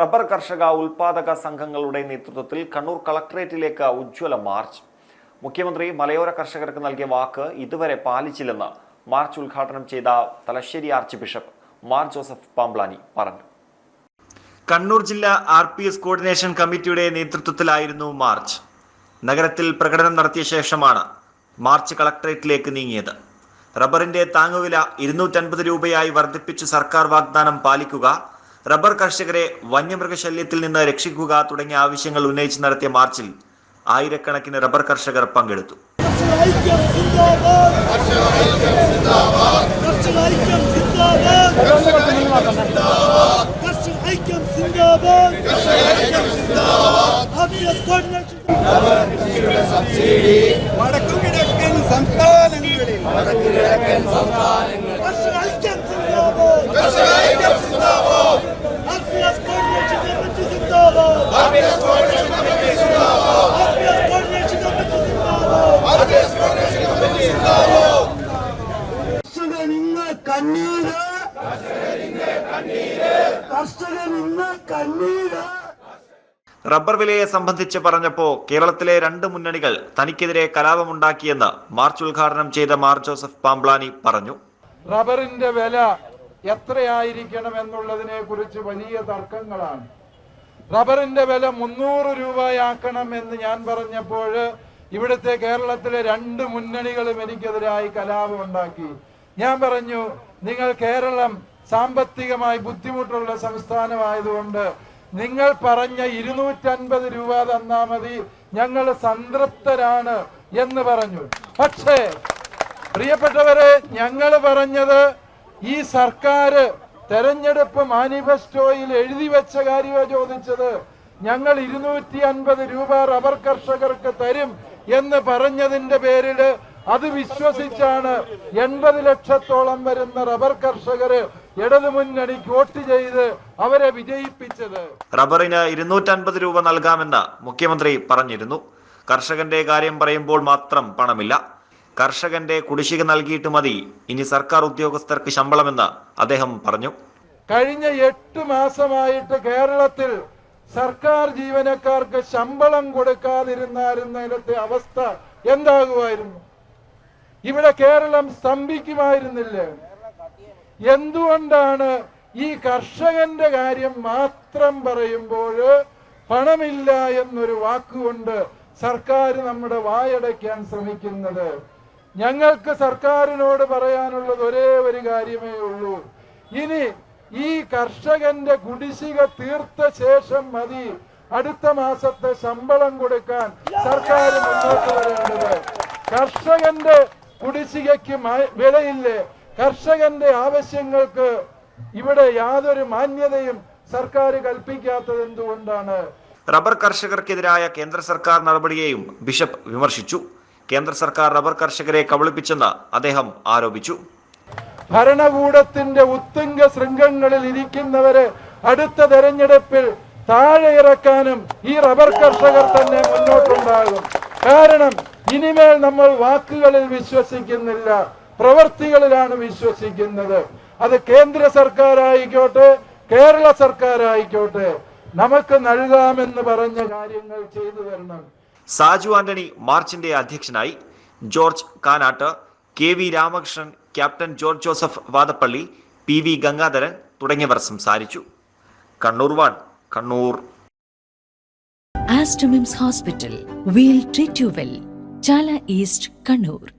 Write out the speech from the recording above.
Rubber കർഷക ഉൽപാദക സംഘങ്ങളുടെ നേതൃത്വത്തിൽ കണ്ണൂർ കളക്ടറേറ്റിലേക്ക് ഉജ്ജ്വല മാർച്ച്. മുഖ്യമന്ത്രി മലയോര കർഷകർക്ക് നൽകിയ വാക്ക് ഇതുവരെ പാലിച്ചില്ലെന്ന് മാർച്ച് ഉദ്ഘാടനം ചെയ്ത Thalassery archbishop Mar Joseph Pamplany പറഞ്ഞു. കണ്ണൂർ ജില്ലാ ആർ പി എസ് കോർഡിനേഷൻ കമ്മിറ്റിയുടെ നേതൃത്വത്തിലായിരുന്നു മാർച്ച്. നഗരത്തിൽ പ്രകടനം നടത്തിയ ശേഷമാണ് മാർച്ച് കളക്ടറേറ്റിലേക്ക് നീങ്ങിയത്. റബ്ബറിന്റെ താങ്ങുവില ഇരുന്നൂറ്റൻപത് രൂപയായി വർദ്ധിപ്പിച്ച് സർക്കാർ വാഗ്ദാനം പാലിക്കുക റബ്ബർ കർഷകരെ വന്യമൃഗശല്യത്തിൽ നിന്ന് രക്ഷിക്കുക തുടങ്ങിയ ആവശ്യങ്ങൾ ഉന്നയിച്ച് നടത്തിയ മാർച്ചിൽ ആയിരക്കണക്കിന് റബ്ബർ കർഷകർ പങ്കെടുത്തു. സംസ്ഥാനങ്ങളിൽ. റബ്ബർ വിലയെ സംബന്ധിച്ച് പറഞ്ഞപ്പോ കേരളത്തിലെ രണ്ട് മുന്നണികൾ തനിക്കെതിരെ കലാപമുണ്ടാക്കിയെന്ന് മാർച്ച് ഉദ്ഘാടനം ചെയ്ത മാർ ജോസഫ് പാംബ്ലാനി പറഞ്ഞു. റബ്ബറിന്റെ വില എത്രയായിരിക്കണം എന്നുള്ളതിനെ കുറിച്ച് വലിയ തർക്കങ്ങളാണ്. റബ്ബറിന്റെ വില മുന്നൂറ് രൂപയാക്കണം എന്ന് ഞാൻ പറഞ്ഞപ്പോൾ ഇവിടുത്തെ കേരളത്തിലെ രണ്ട് മുന്നണികളും എനിക്കെതിരായി കലാപം ഉണ്ടാക്കി. ഞാൻ പറഞ്ഞു നിങ്ങൾ കേരളം സാമ്പത്തികമായി ബുദ്ധിമുട്ടുള്ള സംസ്ഥാനമായതുകൊണ്ട് നിങ്ങൾ പറഞ്ഞ ഇരുന്നൂറ്റൻപത് രൂപ തന്നാ മതി ഞങ്ങൾ സംതൃപ്തരാണ് എന്ന് പറഞ്ഞു. പക്ഷേ പ്രിയപ്പെട്ടവരെ ഞങ്ങൾ പറഞ്ഞത് ഈ സർക്കാർ തെരഞ്ഞെടുപ്പ് മാനിഫെസ്റ്റോയിൽ എഴുതി വെച്ച കാര്യമാണ് ചോദിച്ചത്. ഞങ്ങൾ ഇരുന്നൂറ്റി അൻപത് രൂപ റബ്ബർ കർഷകർക്ക് തരും എന്ന് പറഞ്ഞതിന്റെ പേരിൽ അത് വിശ്വസിച്ചാണ് എൺപത് ലക്ഷത്തോളം വരുന്ന റബ്ബർ കർഷകര് ഇടതുമുന്നണിക്ക് വോട്ട് ചെയ്ത് അവരെ വിജയിപ്പിച്ചത്. റബ്ബറിന് ഇരുന്നൂറ്റൻപത് രൂപ നൽകാമെന്ന് മുഖ്യമന്ത്രി പറഞ്ഞിരുന്നു. കർഷകന്റെ കാര്യം പറയുമ്പോൾ മാത്രം പണമില്ല. കർഷകന്റെ കുടിശ്ശിക നൽകിയിട്ട് മതി. ഇനി സർക്കാർ ഉദ്യോഗസ്ഥർക്ക് ശമ്പളമെന്ന് അദ്ദേഹം പറഞ്ഞു. കഴിഞ്ഞ എട്ട് മാസമായിട്ട് കേരളത്തിൽ സർക്കാർ ജീവനക്കാർക്ക് ശമ്പളം കൊടുക്കാതിരുന്നായിരുന്നതിലത്തെ അവസ്ഥ എന്താകുമായിരുന്നു? ഇവിടെ കേരളം സ്തംഭിക്കുമായിരുന്നില്ലേ? എന്തുകൊണ്ടാണ് ഈ കർഷകന്റെ കാര്യം മാത്രം പറയുമ്പോൾ പണമില്ല എന്നൊരു വാക്കുകൊണ്ട് സർക്കാർ നമ്മുടെ വായടയ്ക്കാൻ ശ്രമിക്കുന്നത്? ഞങ്ങൾക്ക് സർക്കാരിനോട് പറയാനുള്ളത് ഒരേ ഒരു കാര്യമേ ഉള്ളൂ. ഇനി ഈ കർഷകന്റെ കുടിശ്ശിക തീർത്ത ശേഷം മതി. അടുത്ത മാസത്തെ ശമ്പളം കൊടുക്കാൻ സർക്കാർ മുന്നോട്ട് വരേണ്ടത്. കർഷകന്റെ കുടിശ്ശികയ്ക്ക് വിലയില്ലേ? കർഷകന്റെ ആവശ്യങ്ങൾക്ക് ഇവിടെ യാതൊരു മാന്യതയും സർക്കാർ കൽപ്പിക്കാത്തത് എന്തുകൊണ്ടാണ്? റബ്ബർ കർഷകർക്കെതിരായ കേന്ദ്ര സർക്കാർ നടപടിയെയും ബിഷപ്പ് വിമർശിച്ചു. കേന്ദ്ര സർക്കാർ റബ്ബർ കർഷകരെ കബളിപ്പിച്ചെന്ന് അദ്ദേഹം ആരോപിച്ചു. ഭരണകൂടത്തിന്റെ ഉത്തുംഗ ശൃംഗങ്ങളിൽ ഇരിക്കുന്നവരെ അടുത്ത തെരഞ്ഞെടുപ്പിൽ താഴെ ഇറക്കാനും ഈ റബ്ബർ കർഷകർ തന്നെ മുന്നോട്ടുണ്ടാകും. കാരണം ഇനിമേൽ നമ്മൾ വാക്കുകളിൽ വിശ്വസിക്കുന്നില്ല പ്രവൃത്തികളിലാണ് വിശ്വസിക്കുന്നത്. അത് കേന്ദ്ര സർക്കാരായിക്കോട്ടെ കേരള സർക്കാരായിക്കോട്ടെ. നമുക്ക് നൽകാമെന്ന് പറഞ്ഞ കാര്യങ്ങൾ ചെയ്തു തരണം. സാജു ആന്റണി മാർച്ചിന്റെ അധ്യക്ഷനായി George Kanat K V Ramakrishnan captain George Joseph Vadappally P V Gangadharan തുടങ്ങിയവർ സംസാരിച്ചു Kannur one Kannur Aster MIMS hospital we'll treat you well Chala east Kannur.